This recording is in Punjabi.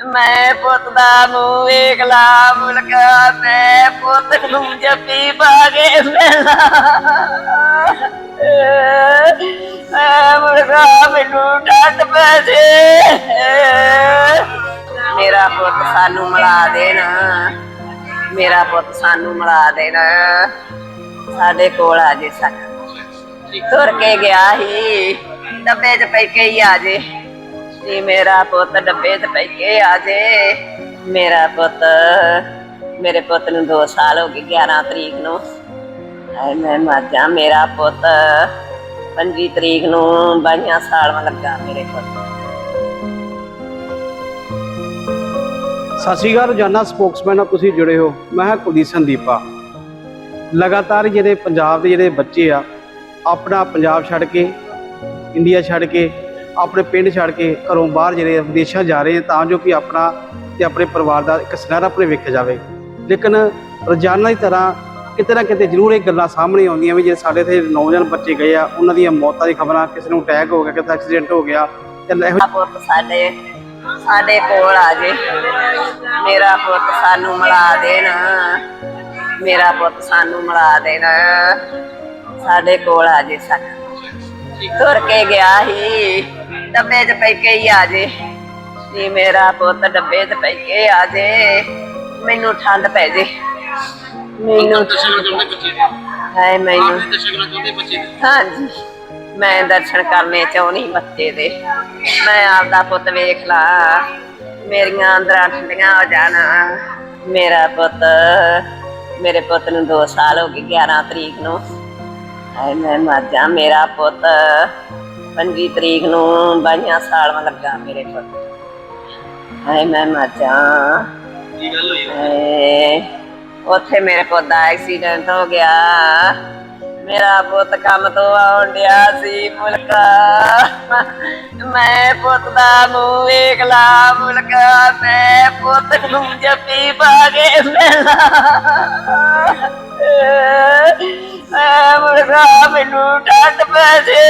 ਮੈਂ ਪੁੱਤ ਦਾ ਮੂੰਹ ਵੇਖ ਲਾ, ਮੁਲਕਾ ਮੈਂ ਪੁੱਤ ਨੂੰ ਜੱਫੀ ਪਾ ਕੇ ਮਿਲਾ ਐ ਮੁਲਕਾ ਮੈਨੂੰ ਡੱਟ ਪੈ ਮੇਰਾ ਪੁੱਤ ਸਾਨੂੰ ਮਿਲਾ ਦੇਣਾ। ਮੇਰਾ ਪੁੱਤ ਸਾਨੂੰ ਮਿਲਾ ਦੇਣਾ। ਸਾਡੇ ਕੋਲ ਆ ਜੇ ਸਕ ਤੁਰ ਕੇ ਗਿਆ ਸੀ। ਡੱਬੇ 'ਚ ਪੈ ਕੇ ਹੀ ਆ ਜੇ। ਨੀ ਮੇਰਾ ਪੁੱਤ ਡੱਬੇ 'ਚ ਪੈ ਕੇ ਆ ਜੇ। ਮੇਰਾ ਪੁੱਤ, ਮੇਰੇ ਪੁੱਤ ਨੂੰ 2 ਸਾਲ ਹੋ ਗਏ 11 ਤਰੀਕ ਨੂੰ। ਹਾਏ, ਮੈਂ ਮਰ ਜਾ, ਮੇਰਾ ਪੁੱਤ। 25 ਤਰੀਕ ਨੂੰ 22 ਸਾਲ ਵਾ ਲੱਗਾ ਮੇਰੇ ਪੁੱਤ। ਸਤਿ ਸ਼੍ਰੀ ਅਕਾਲ, ਰੋਜ਼ਾਨਾ ਸਪੋਕਸਮੈਨ ਨਾਲ ਤੁਸੀਂ ਜੁੜੇ ਹੋ। ਮੈਂ ਹਾਂ ਕੁਲਦੀਪ ਸੰਦੀਪਾ। ਲਗਾਤਾਰ ਜਿਹੜੇ ਪੰਜਾਬ ਦੇ ਜਿਹੜੇ ਬੱਚੇ ਆ, ਆਪਣਾ ਪੰਜਾਬ ਛੱਡ ਕੇ, ਇੰਡੀਆ ਛੱਡ ਕੇ ਆਪਣੇ ਪਿੰਡ ਛੱਡ ਕੇ ਘਰੋਂ ਬਾਹਰ ਜਿਹੜੇ ਵਿਦੇਸ਼ਾਂ ਜਾ ਰਹੇ ਤਾਂ ਜੋ ਕਿ ਆਪਣਾ ਤੇ ਆਪਣੇ ਪਰਿਵਾਰ ਦਾ ਇੱਕ ਸੁਨਹਿਰਾ ਆਪਣੇ ਵੇਖਿਆ ਜਾਵੇ। ਲੇਕਿਨ ਰੋਜ਼ਾਨਾ ਦੀ ਤਰ੍ਹਾਂ ਕਿਤੇ ਨਾ ਕਿਤੇ ਜ਼ਰੂਰ ਇਹ ਗੱਲਾਂ ਸਾਹਮਣੇ ਆਉਂਦੀਆਂ ਵੀ ਜੇ ਸਾਡੇ ਇੱਥੇ ਨੌਜਵਾਨ ਬੱਚੇ ਗਏ ਆ, ਉਹਨਾਂ ਦੀਆਂ ਮੌਤਾਂ ਦੀ ਖਬਰਾਂ, ਕਿਸੇ ਨੂੰ ਅਟੈਕ ਹੋ ਗਿਆ, ਕਿਸੇ ਦਾ ਐਕਸੀਡੈਂਟ ਹੋ ਗਿਆ, ਤੇ ਇਹੋ ਪੁੱਤ ਸਾਡੇ ਸਾਡੇ ਕੋਲ ਆ ਜੇ। ਮੇਰਾ ਪੁੱਤ ਸਾਨੂੰ ਮਿਲਾ ਦੇਣ। ਮੇਰਾ ਪੁੱਤ ਸਾਨੂੰ ਮਿਲਾ ਦੇਣ। ਸਾਡੇ ਕੋਲ ਆ ਜੇ ਸਕ ਤੁਰ ਕੇ ਗਿਆ ਸੀ। ਡੱਬੇ 'ਚ ਪੈ ਕੇ ਹੀ ਆ ਜੇ। ਨੀ ਮੇਰਾ ਪੁੱਤ ਡੱਬੇ 'ਚ ਪੈ ਕੇ ਆ ਜੇ। ਮੈਨੂੰ ਠੰਡ ਪੈ ਜੇ। ਮੈਨੂੰ ਦਰਸ਼ਨ ਕਰਨੇ ਬੱਚੇ ਦੇ ਹੈ ਮੈਨੂੰ। ਦਰਸ਼ਨ ਕਰਨਾ ਚਾਹੁੰਦੇ ਬੱਚੇ ਦੇ ਹਾਂਜੀ। ਮੈਂ ਦਰਸ਼ਨ ਕਰਨੇ ਚਾਹੁੰਦੀ ਬੱਚੇ ਦੇ। ਮੈਂ ਆਪਦਾ ਪੁੱਤ ਵੇਖ ਲਾ। ਮੇਰੀਆਂ ਅੰਦਰਾਂ ਠੰਡੀਆਂ ਹੋ ਜਾਣ। ਮੇਰਾ ਪੁੱਤ ਮੇਰੇ ਪੁੱਤ ਨੂੰ 2 ਸਾਲ ਹੋ ਗਏ 11 ਤਰੀਕ ਨੂੰ। ਹਾਏ ਮੈਂ ਮਰ ਜਾ। ਮੇਰਾ ਪੁੱਤ 25 ਤਰੀਕ ਨੂੰ 22 ਸਾਲ ਵਾ ਲੱਗਾ ਮੇਰੇ ਪੁੱਤ ਹਾਏ ਮੈਂ ਮਰ ਜਾ ਕੀ ਗੱਲ ਹੋਈ? ਹਾਏ, ਉੱਥੇ ਮੇਰੇ ਪੁੱਤ ਦਾ ਐਕਸੀਡੈਂਟ ਹੋ ਗਿਆ। ਮੇਰਾ ਪੁੱਤ ਕੰਮ ਤੋਂ ਆਉਣ ਡਿਆ ਸੀ ਮੁਲਕਾ। ਮੈਂ ਪੁੱਤ ਦਾ ਮੂੰਹ ਵੇਖ ਲਾ ਮੁਲਕਾ। ਮੈਂ ਪੁੱਤ ਨੂੰ ਜੱਫੀ ਪਾ ਕੇ ਮਿਲਾ ਐ ਮੁਲਕਾ ਮੈਨੂੰ ਡੱਟ ਪੈ ਜੇ